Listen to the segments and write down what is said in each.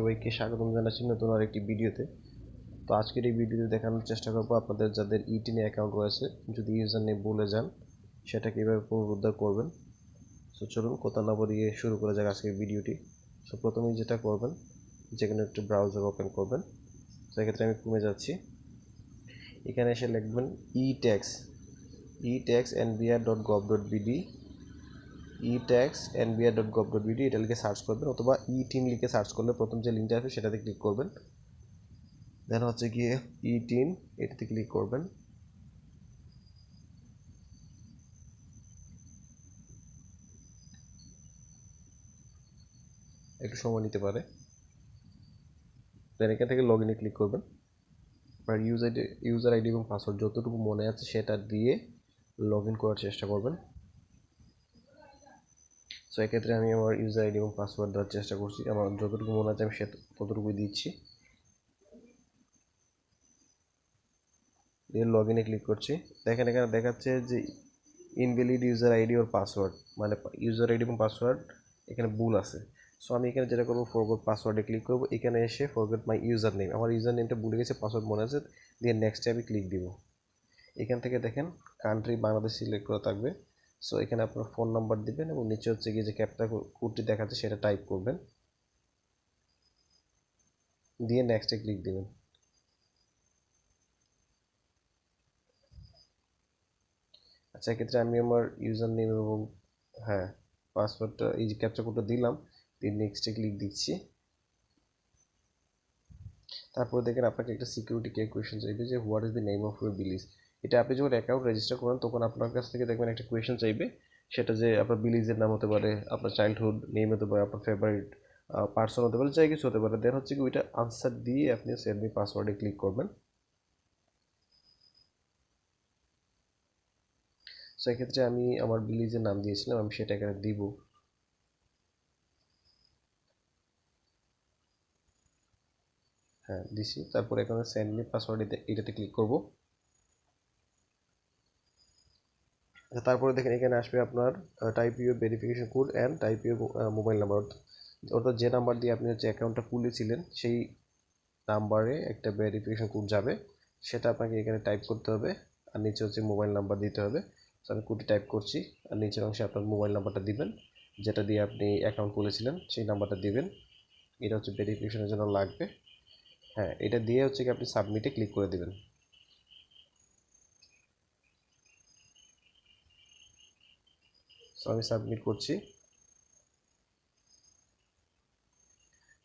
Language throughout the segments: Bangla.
সবাইকে স্বাগতম জানাচ্ছি নতুন আরেকটি ভিডিওতে। তো আজকের এই ভিডিওতে দেখানোর চেষ্টা করব আপনাদের যাদের ইটিনে অ্যাকাউন্ট রয়েছে, যদি ইউজার নেম ভুলে যান, সেটা কীভাবে পুনরুদ্ধার করবেন। সো চলুন কথা না বলিয়ে শুরু করা যাক আজকের ভিডিওটি। সো প্রথমেই যেটা করবেন যে কোনো একটি ব্রাউজার ওপেন করবেন, সেক্ষেত্রে আমি কমে যাচ্ছি। এখানে এসে লিখবেন e tax e tax NBR dot gov dot BD e tax NBR dot gov dot BD এটা লিখে সার্চ করবেন, অথবা ই টিম লিখে সার্চ করলে প্রথম যে লিঙ্কটা আসবে সেটাতে ক্লিক করবেন। দেন হচ্ছে গিয়ে ই টিম এটাতে ক্লিক করবেন। একটু সময় নিতে পারে। দেন এখান থেকে লগ ইনে ক্লিক করবেন। ইউজার ইউজার আইডি এবং পাসওয়ার্ড যতটুকু মনে আছে সেটা দিয়ে লগ ইন করার চেষ্টা করবেন। সো এক্ষেত্রে আমি আমার ইউজার আইডি এবং পাসওয়ার্ড দেওয়ার চেষ্টা করছি। আমার যতটুকু মনে আছে আমি সে ততটুকুই দিচ্ছি। দিয়ে লগ ইনে ক্লিক করছি। দেখেন এখানে দেখাচ্ছে যে invalid user ID or password মানে ইউজার আইডি এবং পাসওয়ার্ড এখানে ভুল আছে। সো আমি এখানে যেটা করব ফরগট পাসওয়ার্ডে ক্লিক করব। এখানে এসে ফরগট মাই ইউজার নেম আমার ইউজার নেমটা ভুলে গেছে পাসওয়ার্ড মনে আছে, দিয়ে নেক্সটে আমি ক্লিক দিব। এখান থেকে দেখেন কান্ট্রি বাংলাদেশ সিলেক্ট করা থাকবে। সো এখানে আপনার ফোন নাম্বার দিবেন এবং নিচে হচ্ছে গিয়ে যে ক্যাপটা কোডটি দেখাচ্ছে সেটা টাইপ করবেন। দিয়ে নেক্সটে ক্লিক দিবেন। আচ্ছা এক্ষেত্রে আমি আমার ইউজার নেম এবং হ্যাঁ পাসওয়ার্ডটা এই যে ক্যাপচা কোডটা দিলাম, দিয়ে নেক্সটে ক্লিক দিচ্ছি। তারপরে দেখেন আপনাকে একটা সিকিউরিটি কে কোয়েশন চাইবে যে what is the name of your village এটা আপনি যখন অ্যাকাউন্ট রেজিস্টার করেন, তখন আপনার কাছ থেকে দেখবেন একটা কোয়েশন চাইবে। সেটা যে আপনার বিলিজের নাম হতে পারে, আপনার চাইল্ডহুড নেম হতে পারে, আপনার ফেভারিট পার্সন হতে পারে যাই কিছু হতে পারে। দেন হচ্ছে কি ওইটা আনসার দিয়ে আপনি সেন্ড মি পাসওয়ার্ডে ক্লিক করবেন। সো এক্ষেত্রে আমি আমার বিলিজের নাম দিয়েছিলাম, আমি সেটা এখানে দিব। হ্যাঁ দিছি। তারপর এখানে সেন্ড মি পাসওয়ার্ড এটাতে ক্লিক করব। তারপরে দেখেন, এখানে আসবে আপনার type your verification code and type your mobile number অর্থাৎ যে নাম্বার দিয়ে আপনি হচ্ছে অ্যাকাউন্টটা খুলেছিলেন, সেই নাম্বারে একটা ভেরিফিকেশন কোড যাবে। সেটা আপনাকে এখানে টাইপ করতে হবে, আর নিচে হচ্ছে মোবাইল নাম্বার দিতে হবে। তো আমি কোডটি টাইপ করছি, আর নিচের অংশে আপনার মোবাইল নাম্বারটা দিবেন, যেটা দিয়ে আপনি অ্যাকাউন্ট খুলেছিলেন, সেই নাম্বারটা দিবেন। এটা হচ্ছে ভেরিফিকেশনের জন্য লাগবে। হ্যাঁ এটা দিয়ে হচ্ছে কি আপনি সাবমিটে ক্লিক করে দিবেন। সো আমি সাবমিট করছি।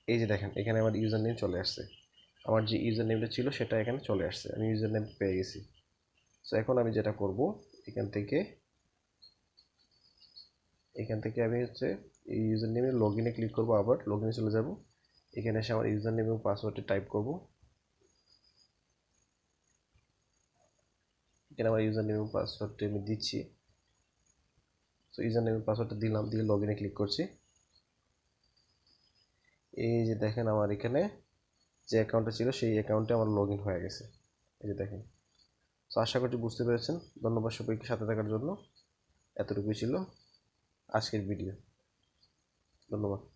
এই যে দেখেন, এখানে আমার ইউজার নেম চলে আসছে। আমার যে ইউজার নেমটা ছিল, সেটা এখানে চলে আসছে। আমি ইউজার নেম পেয়ে গেছি। সো এখন আমি যেটা করব, এখান থেকে এখান থেকে আমি হচ্ছে এই ইউজার নেমে লগ ইনে ক্লিক করব আবার। লগ ইনে চলে যাব। এখানে এসে আমার ইউজার নেম এবং পাসওয়ার্ডটি টাইপ করব। এখানে আমার ইউজার নেম এবং পাসওয়ার্ডটি আমি দিচ্ছি। সো ইউজার নেম পাসওয়ার্ডটা দিলাম, দিয়ে লগ ইনে ক্লিক করছি। এই যে দেখেন আমার এখানে যে অ্যাকাউন্টটা ছিল, সেই অ্যাকাউন্টে আমার লগ হয়ে গেছে। এই যে দেখেন। তো আশা করি বুঝতে পেরেছেন। ধন্যবাদ সবাইকে সাথে থাকার জন্য। এতটুকুই ছিল আজকের ভিডিও ধন্যবাদ।